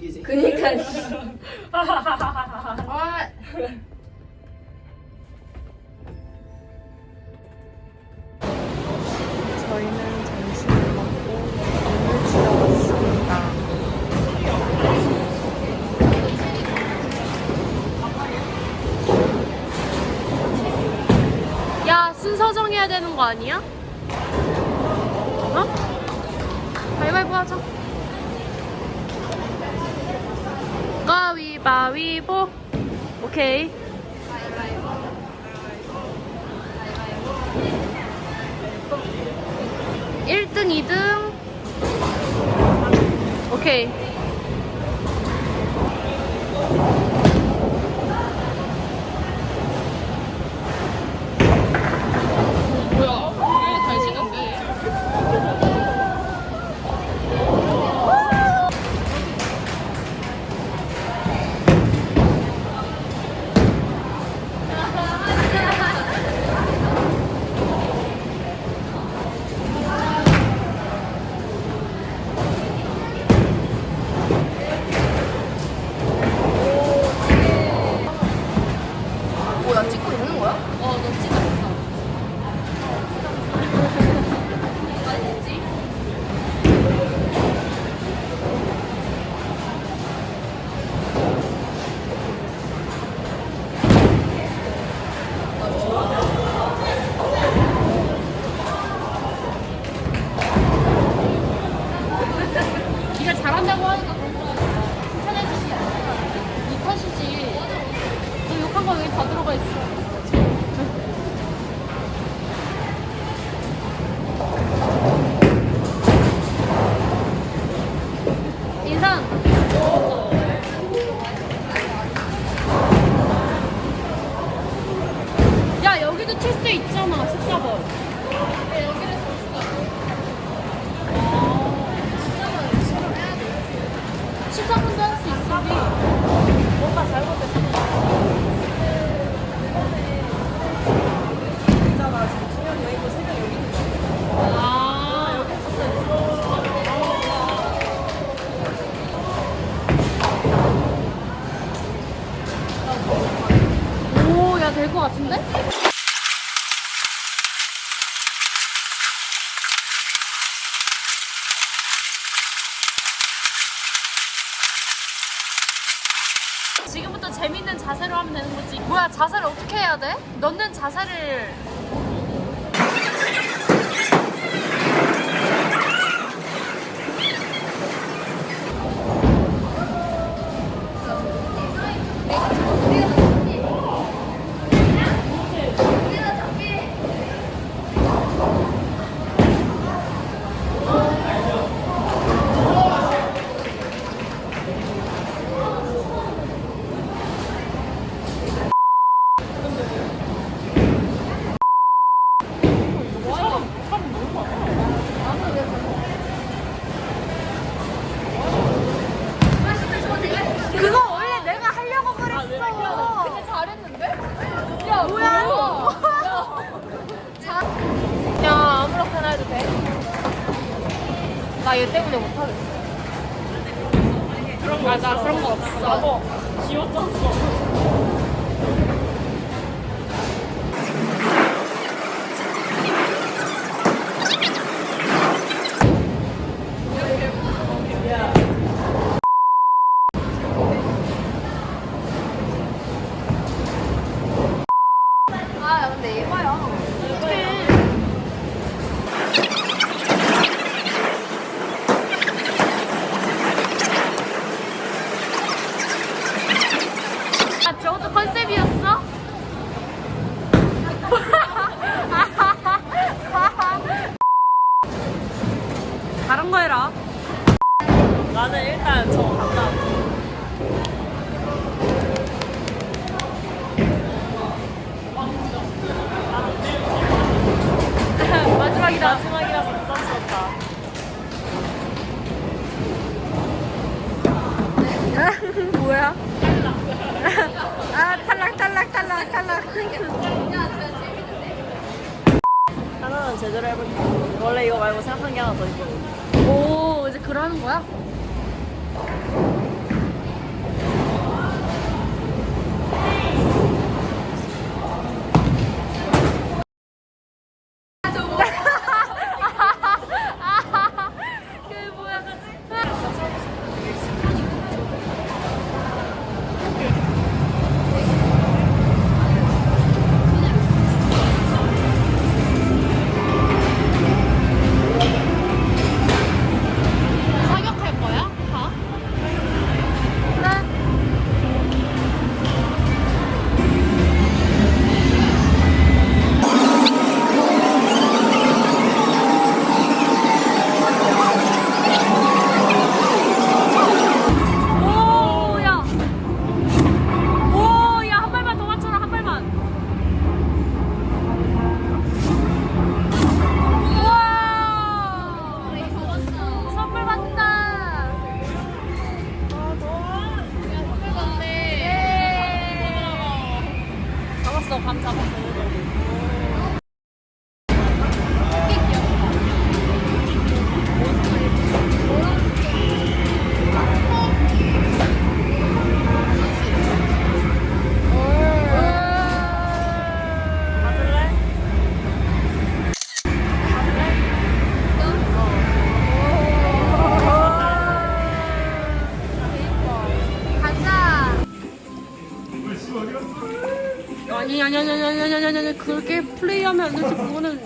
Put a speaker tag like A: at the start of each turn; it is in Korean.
A: 그니까.
B: 아,
C: 저희는 점심을 먹고 눈을 치러 왔습니다. 야, 순서 정해야 되는 거 아니야? 어? 가위바위보 하자. 가위바위보. 오케이. 일등이등 오케이.
B: 안 나와 이거. 재밌는 자세로 하면 되는 거지. 뭐야, 자세를 어떻게 해야 돼? 넣는 자세를. 그거 원래 내가 하려고 그랬어. 근데 잘했는데? 야, 뭐야?
C: 야, 아무렇게나 해도 돼? 나 얘 때문에 못하겠어. 아, 나 그런 거 없어.
B: 나도 지웠었어.
A: 아, 야, 근데 얘봐요.
C: 아, 저것도 컨셉이었어? 다른 거 해라.
B: 나는 일단 저 간다.
C: 마지막이다.
B: 마지막이라서 부담스럽다.
C: 뭐야? 아, 탈락, 탈락, 탈락, 탈락.
B: 하나는 제대로 해볼게. 원래 이거 말고 생각한 게 하나 더 있거든.
C: 오, 이제 그러는 거야?
B: Amém. 아니 아니 아니 아니 아니 아니 그렇게 플레이하면 안 되지 그거는.